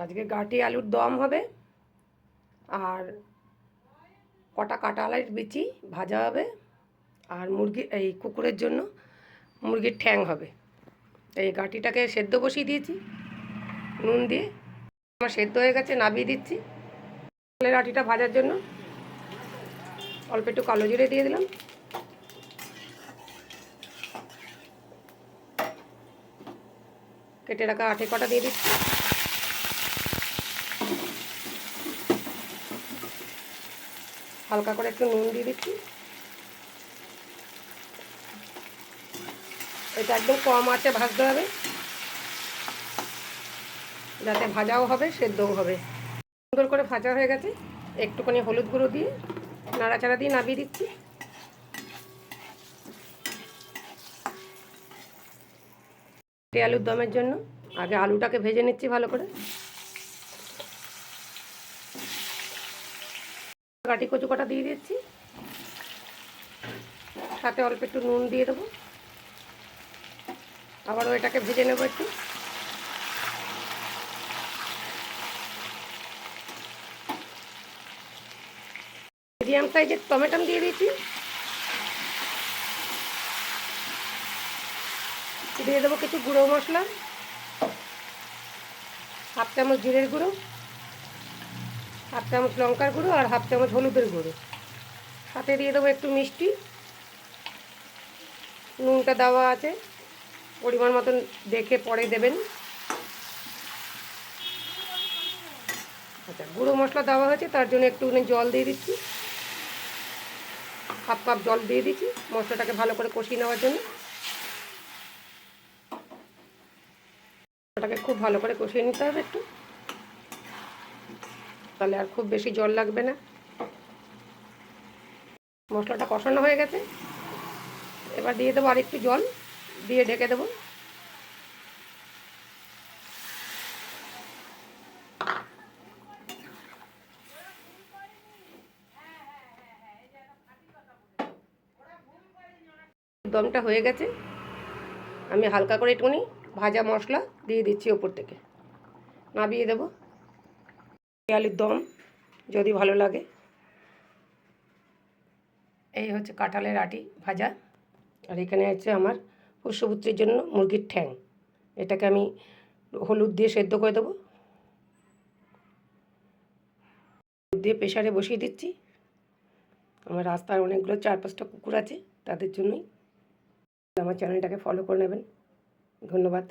আজকে গাটি আলুর দম হবে আর কটা কাটা আলাইয়ের বিচি ভাজা হবে আর মুরগি, এই কুকুরের জন্য মুরগির ঠ্যাং হবে। এই গাটিটাকে সেদ্ধ বসিয়ে দিয়েছি, নুন দিয়ে। আমার সেদ্ধ হয়ে গেছে, নাবিয়ে দিচ্ছি। চালের আটিটা ভাজার জন্য অল্প একটু কালো জিরে দিয়ে দিলাম। কেটে রাখা আটে কটা দিয়ে দিচ্ছি। হালকা করে একটু নুন দিয়ে দিচ্ছি। এটা একদম কম আছে ভাজতে হবে। যাতে ভাজাও হবে, সেদ্ধও হবে। সুন্দর করে ভাজা হয়ে গেছে। একটুখানি হলুদ গুঁড়ো দিয়ে নাড়াচাড়া দিয়ে নাবিয়ে দিচ্ছি। আলুর দমের জন্য। আগে আলুটাকে ভেজে নিচ্ছি ভালো করে। কাটি কচু কটা দিয়ে দিচ্ছি। সাথে অল্প একটু নুন দিয়ে দেবো। আবারও এটাকে ভেজে নেব একটু। মিডিয়াম সাইজের টমেটো দিয়ে দিয়েছি। দিয়ে দেবো কিছু গুঁড়ো মশলা। হাফ চামচ জিরের গুঁড়ো। হাফ চামচ লঙ্কার গুঁড়ো আর হাফ চামচ হলুদের গুঁড়ো। সাথে দিয়ে দেবো একটু মিষ্টি। নুনটা দেওয়া আছে। পরিমাণ মতন দেখে পরে দেবেন। আচ্ছা গুঁড়ো মশলা দেওয়া হয়েছে, তার জন্য একটুখানি জল দিয়ে দিচ্ছি। হাফ কাপ জল দিয়ে দিচ্ছি মশলাটাকে ভালো করে কষিয়ে নেওয়ার জন্য। ওটাকে খুব ভালো করে কষিয়ে নিতে হবে একটু। তাহলে আর খুব বেশি জল লাগবে না। মশলাটা কষানো হয়ে গেছে। এবার দিয়ে দেবো আরেকটু জল, দিয়ে ঢেকে দেবো। দমটা হয়ে গেছে। আমি হালকা করে একটুখানি ভাজা মশলা দিয়ে দিচ্ছি ওপর থেকে। নাবিয়ে দেবো। আলুর দম যদি ভালো লাগে। এই হচ্ছে কাঁঠালের আটি ভাজা। আর এখানে হচ্ছে আমার পুষ্যপুত্রের জন্য মুরগির ঠ্যাং। এটাকে আমি হলুদ দিয়ে সেদ্ধ করে দেবো। হলুদ দিয়ে প্রেশারে বসিয়ে দিচ্ছি। আমার রাস্তার অনেকগুলো চার পাঁচটা কুকুর আছে তাদের জন্যই। আমার চ্যানেলটাকে ফলো করে নেবেন। ধন্যবাদ।